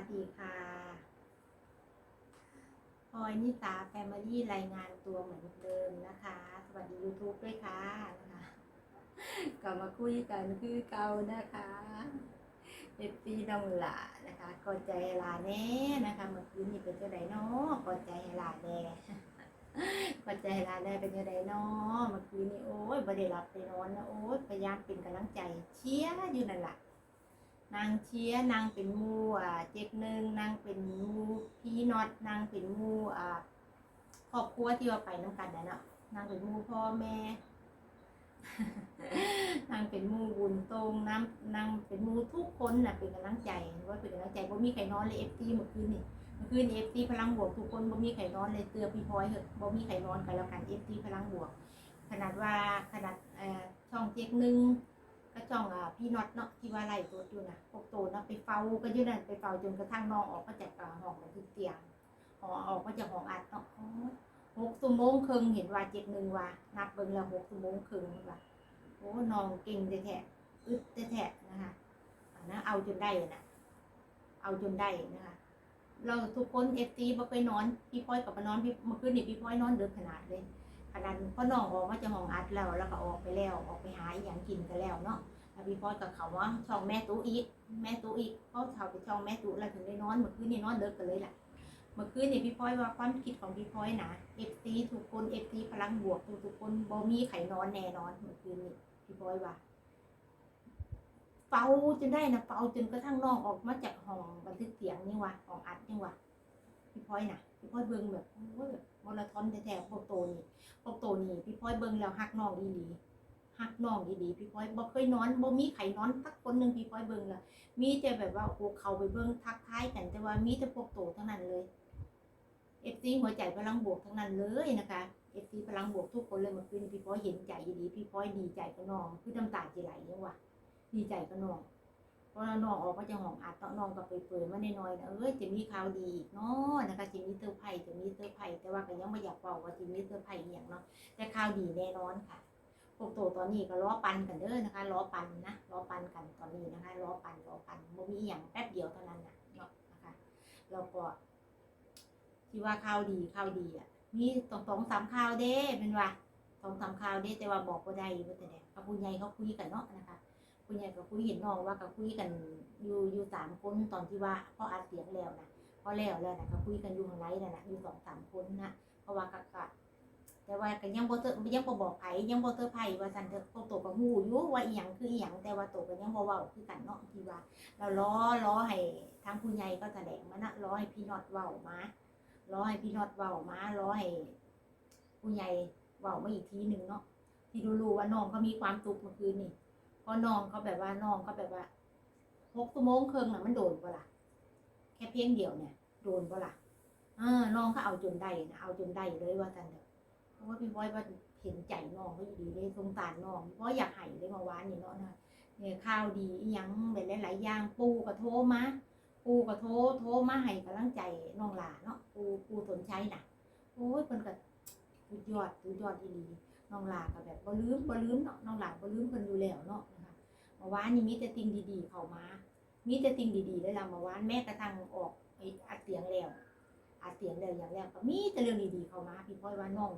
วัสดีค่ะพลอยนิตาแฟมิลี่รายงานตัวเหมือนเดิมนะคะ สวัสดี YouTube ด้วยค่ะนะคะกลับมาคุยกันคือเก่านะคะเอฟซีน้องหลานะคะกดใจลาแน่นะคะ เมื่อคืนนี้เป็นเจ้าไดเนาะกดใจลาแน่กดใจลาแน่เป็นเจ้าไดเนาะเมื่อคืนนี้โอ้ยบ่ได้หลับไปนอนนะโอ้ยพยายามเป็นกำลังใจเชียร์อยู่นั่นแหละ นางเชียนางเป็นมูอ่าเจ็กหนึ่งนางเป็นมูพี่น็อตนางเป็นมูอ่าครอบครัวที่ว่าไปน้ำกันนะเนาะนางเป็นมูพ่อแม่ นางเป็นมูบุญตรงน้ำนางเป็นมูทุกคนน่ะเป็นกำลังใจว่าเป็นกำลังใจบ่มีใครนอนเลยเอฟซีเมื่อคืนนี่เมื่อคืนเอฟซีพลังบวกทุกคนบ่มีใครนอนเลยเตือพี่พลอยเหอะบ่มีใครนอนกันแล้วกันเอฟซีพลังบวก ขนาดว่าขนาดเอ่อช่องเจ็กหนึ่ง ก็จ้องอะพี่น็อตเนาะที่ว่าไล่ตัวอยู่นะพวกโตเนาะไปเฝ้าก็ยู่นั่นไปเฝ้าจนกระทั่งน้องออกมาจากอ่าห้องบันทึกเตียงหอออกมาจากห้องอัดเนาะหกชั่วโมงครึ่งเห็นว่าเจ็ดหนึ่งว่านับเบิ่งแล้วหกชั่วโมงครึ่งว่าโอ้น้องเก่งแท้ๆอึดแท้ๆนะคะอันนะเอาจนได้นะเอาจนได้นะคะเราทุกคนเอฟซีบ่เคยนอนพี่พ้อยกับมานอนพี่เมื่อคืนนี่พี่พ้อยนอนเดึกขนาดเลย ขนาดพ่อน้องออกมาจากห้องอัดแล้วแล้วก็ออกไปแล้วออกไปหาอหย่างกินกันแล้วเนาะแล้วพี่พอยกับเขาว่าช่องแม่ตู้อีก แม่ตู้อีกเขาเขาไปช่องแม่ตู้แล้วถึงได้นอนเมื่อคืนนี่นอนเด็กกันเลยแหละเมื่อคืนนี่พี่พลอยว่าความคิดของพี่พลอยนะเอฟซีทุกคนเอฟซีพลังบวกทุกทุกคนบ่มีไข่นอนแน่นอนเมื่อคืนนี่พี่พลอยว่าเฝ้าจนได้นะเฝ้าจนกระทั่งน้องออกมาจากห้องบันทึกเสียงนี่วะห้องอัดนี่วะ พี่พลอยนะพี่พลอยเบิ่งแบบโอ้ยแบบมารทอนแท้ๆพวกโตนี่พวกโตนี่พี่พ้อยเบิ่งแล้วฮักน้องอีหลีฮักน้องอีหลีพี่พ้อยบ่เคยนอนบ่มีไข่นอนสักคนหนึงพี่พ้อยเบิ่งแล้วมีแต่แบบว่าโอ้เขาไปเบิ่งทักทายกันแต่ว่ามีแต่พวกโตทั้งนั้นเลยเอฟซีหัวใจพลังบวกทั้งนั้นเลยนะคะเอฟซีพลังบวกทุกคนเลยเมื่อคืนพี่พ้อยเห็นใจอีหลีพี่พ้อยดีใจกับน้องคือน้ำตาจะไหลเนี่ยว่ะดีใจกับน้อง ราะน้องออกมาจากห้องอัดเนาะน้องก็ไปเปิดมาน้อยนะเอ้ยจะมีข่าวดีอีกเนาะนะคะจะมีเซอร์ไพรส์จะมีเซอร์ไพรส์แต่ว่าก็ยังไม่อยากบอกว่าจะมีเซอร์ไพรส์อย่างเนาะแต่ข่าวดีแน่นอนค่ะพวกโตตอนนี้ก็ล้อปันกันเด้อนะคะล้อปันนะล้อปันกันตอนนี้นะคะล้อปันล้อปันบ่มีอย่างแป๊บเดียวเท่านั้นนะเนาะนะคะแล้วก็ที่ว่าข่าวดีข่าวดีอะมีสองสองสามข่าวเด้เป็นว่าสองสามข่าวเด้แต่ว่าบอกบ่ได้ว่าแต่เนี่ยกับผู้ใหญ่เขาคุยกันเนาะนะคะ ผู้ใหญ่ก็คุยเห็นน้องว่าก็คุยกันอยู่อยู่สามคนตอนที่ว่าพ่ออัดเสียงแล้วนะพอแล้วแล้วนะก็คุยกันอยู่ข้างในนั่นนะอยู่สองสามคนนะเพราะว่ากะกะแต่ว่าก็ยังบ่เตอยังบ่บอกไผยังบ่เตอไผว่าซั่นเถอะพวกโตก็ฮู้อยู่ว่าอีหยังคืออีหยังแต่ว่าโตก็ยังบ่เว้าคือกันเนาะที่ว่าเราล้อล้อให้ทางผู้ใหญ่ก็แสดงมานะล้อให้พี่น็อตเว้ามาล้อให้พี่น็อตเว้ามาล้อให้ผู้ใหญ่เว้ามาอีกทีหนึงเนาะที่รู้ๆว่าน้องเขามีความสุขเมื่อคืนนี่ ราะน้องเขาแบบว่าน้องเขาแบบว่า6ชั่วโมงเครึ่งน่ะมันโดนบ่ล่ะแค่เพียงเดียวเนี่ย โดนบ่ล่ะเออน้องเขาเอาจนได้นะเอาจนได้เลยว่าซั่นเถอะเพราะว่าพี่บอยว่าเห็นใจน้องก็อยู่ดีเลยสงสารน้องเพราะอยากให้เลยเมาวานนี่เนาะนะเนี่ยข้าวดียังแบบหลายๆอย่างปูก็โทมาปูก็โทโทมาให้กำลังใจน้องหลาเนาะปูปูสนใจน่ะโอ้ยเพิ่นก็สุดยอดสุดยอดอีหลีน้องหลาก็แบบบ่ลืมบ่ลืมเนาะน้องหลาบ่ลืมเพิ่นอยู่แล้วเนาะ มื่านนี่มีแต่สิ่งดีๆ เข้ามา มีแต่สิ่งดีๆได้ละเมื่านแม้กระทั่งออกไอ้อัดเสียงแล้วอาเสียงเดียวอย่างแรกก็มีแต่เรื่องดีๆเข้ามา พี่พ่อยว่าน้อง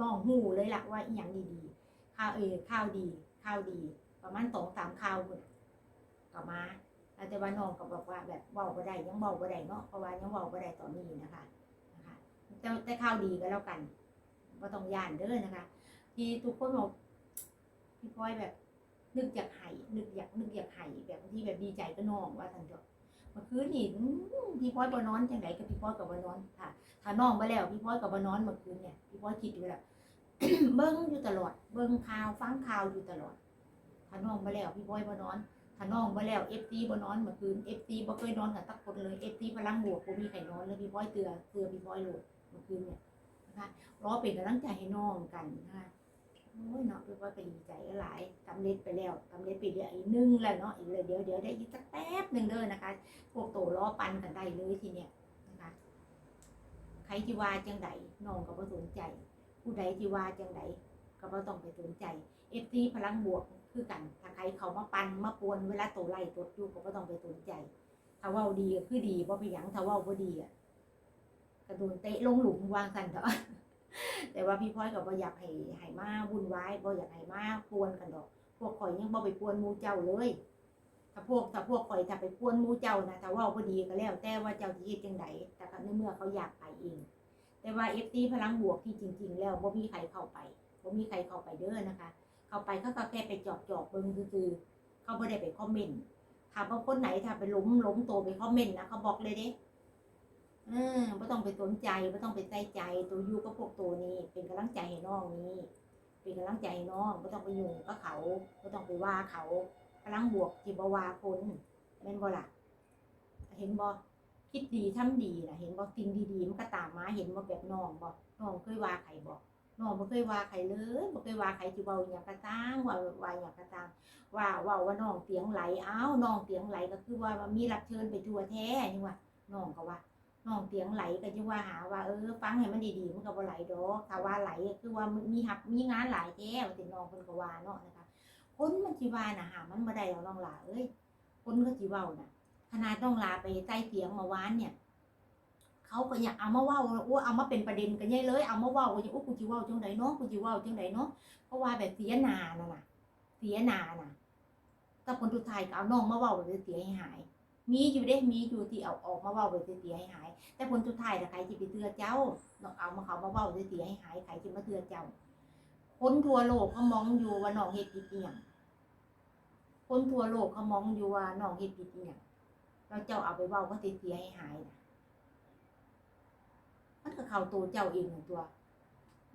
น้องหูเลยล่ะว่าอีหยังดีๆข้าวเออข้าวดีข้าวดี ประมาณสองสามข้าวหมดก็มาแล้วแต่ว่าน้องก็บอกว่าแบบเบาบ่ได้ยังเบาบ่ได้เนาะเพราะว่ายังเบาบ่ได้ตอนนี้นะคะนะคะแต่แต่ข้าวดีก็แล้วกันก็ต้องย่านเด้อนะคะ ที่ทุกคนบอกพี่พ่อยแบบ นึกอยากไห้นึกอยากนึกอยากไห้แบบที่แบบดีใจก็นองว่าทันเถอะเมื่อคืนนี้พี่พ้อยบนอนจังไดกับพี่พ้อยกับบนอนค่ะถ้าน้องไปแล้วพี่พ้อยกับบนอนเมื่อคืนเนี่ยพี่พ้อยคิดอยู่แล้วเบิ่งอยู่ตลอด เบิ่งข่าวฟังข่าวอยู่ตลอดถ้าน้องไปแล้วพี่พ้อยบนอนถ้าน้องไปแล้ว FT บ่นอนเมื่อคืน FT บ่เคยนอนกับตักคนเลย FT พลังบวกบ่มีใครนอนเลยพี่พ้อยเตือเตือพี่พ้อยโลดเมื่อคืนเนี่ยนะคะรอเป็นกำลังใจให้น้องกันนะคะโอ้ยเนาะพี่พ้อยก็ดีใจหลายำเร็จไปแล้วสำเร็จไปเดือนอีกหนึ่งแล้วเนาะอีกเลยเดี๋ยวเดี๋ยวได้อีกสักแป๊บหนึงเด้อนะคะพวกโตล้อปันกันได้เลยทีเนี้ยนะคะใครที่ว่าจังใดน้องก็บ่สนใจ ผู้ใดที่ว่าจังใดก็บ่ต้องไปสนใจเอฟซีพลังบวกคือกันถ้าใครเขามาปันมาปวนเวลาโตไล่ตดอยู่ก็บ่ต้องไปสนใจถ้าว้าดีก็คือดีบ่เป็นหยังถ้าว้าบ่ดีอะกระโดนเตะลงหลุมวางสันเถอะแต่ว่าพี่พลอยก็บ่อยากให้ให้มาวุ่นวายบ่อยากให้มาปวนกันดอก พวกข่อยยังบ่ไปปวนหมู่เจ้าเลย ถ้าพวกถ้าพวกข่อยถ้าไปปวนหมู่เจ้านะถ้าว้าบ่ดีก็แล้ว แต่ว่าเจ้าสิเฮ็ดจังไดแต่ก็ในเมื่อเขาอยากไปเอง แต่ว่า FT พลังบวกที่จริง ๆ แล้วบ่มีใครเข้าไปบ่มีใครเข้าไปเด้อนะคะ เข้าไปเขาก็แค่ไปจอบจอบๆเบิ่งซื่อๆเขาบ่ได้ไปคอมเมนต์ถามว่าคนไหนถ้าไปล้มล้มตัวไปคอมเมนต์นะเขาบอกเลยเด้เออบ่ต้องไปสนใจบ่ต้องไปใส่ใจ ตัวอยู่กับพวกตัวนี้ เป็นกำลังใจให้น้องนี้ เป็นกำลังใจน้องบ่ต้องไปยุ่งกับเขาบ่ต้องไปว่าเขาพลังบวกที่บ่ว่าคนแม่นบ่ล่ะเห็นบ่คิดดีทำดีนะเห็นบ่สิ่งดีๆมันก็ตามมาเห็นบ่แบบน้องบ่น้องเคยว่าใครบ่น้องบ่เคยว่าใครเลยบ่เคยว่าใครที่เว้าหยังก็ตามว่าว่าหยังก็ตามว่าว่าว่าน้องเตียงไหลอ้าวน้องเตียงไหลก็คือว่ามีรับเชิญไปทัวแท้นี่ว่าน้องก็ว่า น้องเตียงไหลก็จะว่าหาว่าเออฟังให้มันดีๆมันก็บ่ไหลดอกถ้าว่าไหลคือว่ามีหับมีงานหลายแท้ว่าสิน้องเพิ่นก็ว่าเนาะนะคะคนมันสิว่าน่ะหามันบ่ได้แล้วน้องหลาเอ้ยคนก็สิเว้าน่ะขนาดน้องลาไปใต้เตียงมื่อวานเนี่ยเขาก็อยากเอามาว้าโอ้เอามาเป็นประเด็นกันใหญ่เลย เอามาว้าว่าโอ้กูสิว้าจังไดเนาะกูสิว้าจังไดเนาะเพราะว่าแบบเสียนาน่ะน่ะเสียนาน่ะแต่คนทุกไทายก็เอาน้องมาว้าไปเสียหาย มีอยู่เด้มีอยู่ที่เอาออกมาเว้าไปเสียให้หาย แต่คนทุกไทายแต่ใครจะไปเตือเจ้าน้องเอามาเขามาเว้าเสียให้หายใครจะมาเตือเจ้า คนทั่วโลกเขามองอยู่ว่าน้องเฮ็ดผิดอีหยังคนทั่วโลกเขามองอยู่ว่าน้องเฮ็ดผิดอีหยังแล้วเจ้าเอาไปเว้าก็เสียให้หายนะมันก็เข้าตัวเจ้าเองนั่นตัว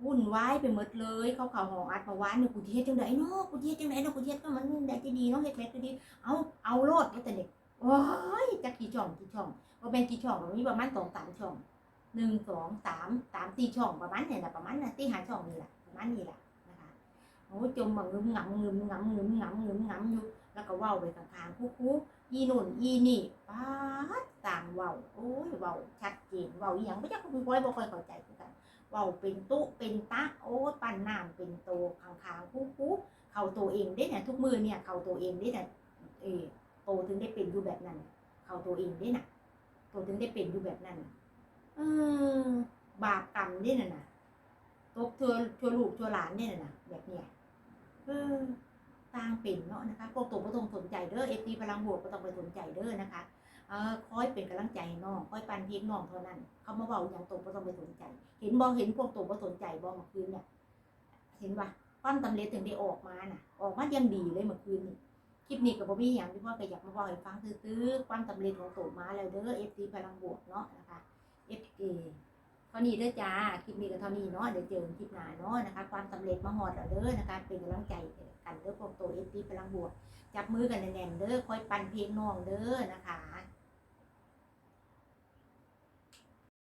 วุ่นวายไปหมดเลย เขาเขาห้องอัดมาวานเนี่ยกูสิเฮ็ดจังไดเนาะกูสิเฮ็ดจังไดเนาะกูสิเฮ็ดก็มันได้จะดีเนาะเฮ็ดแบบก็ดี เอาเอาโลดว่าแต่เด็ก โอ้ยจักกี่ช่องกี่ช่องว่าเป็นกี่ช่องมีประมาณสองสามช่องหนึ่งสองสามสามสี่ช่องประมาณเนี่ยนะประมาณน่ะที่หาช่องนี่แหละประมาณนี้แหละนะคะโอ้ยจมมางึมงำงึมงำงึมงำงึมงำอยู่แล้วก็ว้าวไปข้างๆคู่ๆอีนุ่นอีนี่ป๊าต่างว้าวโอ้ยว้าวชัดเจนว้าวอีหยังบ่จักคุยบ่อยบ่ค่อยเข้าใจกันว้าวเป็นตุเป็นตะโอ้ยปั้นน้ำเป็นโตข้างๆคู่ๆเข้าตัวเองได้เนี่ยทุกมือเนี่ยเข้าตัวเองได้เนี่ยเออ โตถึงได้เป็นอยู่แบบนั้น เขาตัวเองได้น่ะ โตถึงได้เป็นอยู่แบบนั้นเออบาปกรรมได้น่ะนะตกเทือชัวลูกชัวหลานได้น่ะนะแบบเนี้ยเออต่างเป็นเนาะนะคะพวกตัวก็ต้องสนใจเด้อเอฟซีพลังบวกก็ต้องไปสนใจเด้อนะคะเออคอยเป็นกำลังใจน้องคอยปันเพียงน้องเท่านั้น เขามาเบาอย่างตรงก็ต้องไปสนใจ เห็นบอเห็นพวกตัวก็สนใจบอเมื่อคืนเนี่ย เห็นว่าความตำเร็จถึงได้ออกมาน่ะ ออกมายังดีเลยเมื่อคืนนี่ คลิปนี้กับบ่มีอย่างที่พ่อก็อยากมาบอกให้ฟังตื้อๆความสำเร็จของตัวมาแล้วเด้อเอฟซีพลังบวกเนาะนะคะเอฟเอเท่านี้เด้อจ้าคลิปนี้ก็เท่านี้เนาะเดี๋ยวเจอกันคลิปหน้าเนาะนะคะ ความสำเร็จมาหอดแล้วเด้อนะคะเป็นกำลังใจกันเด้อพวกตัวเอฟซีพลังบวก จับมือกันแน่นๆเด้อคอยปั่นเพลงน้องเด้อนะคะ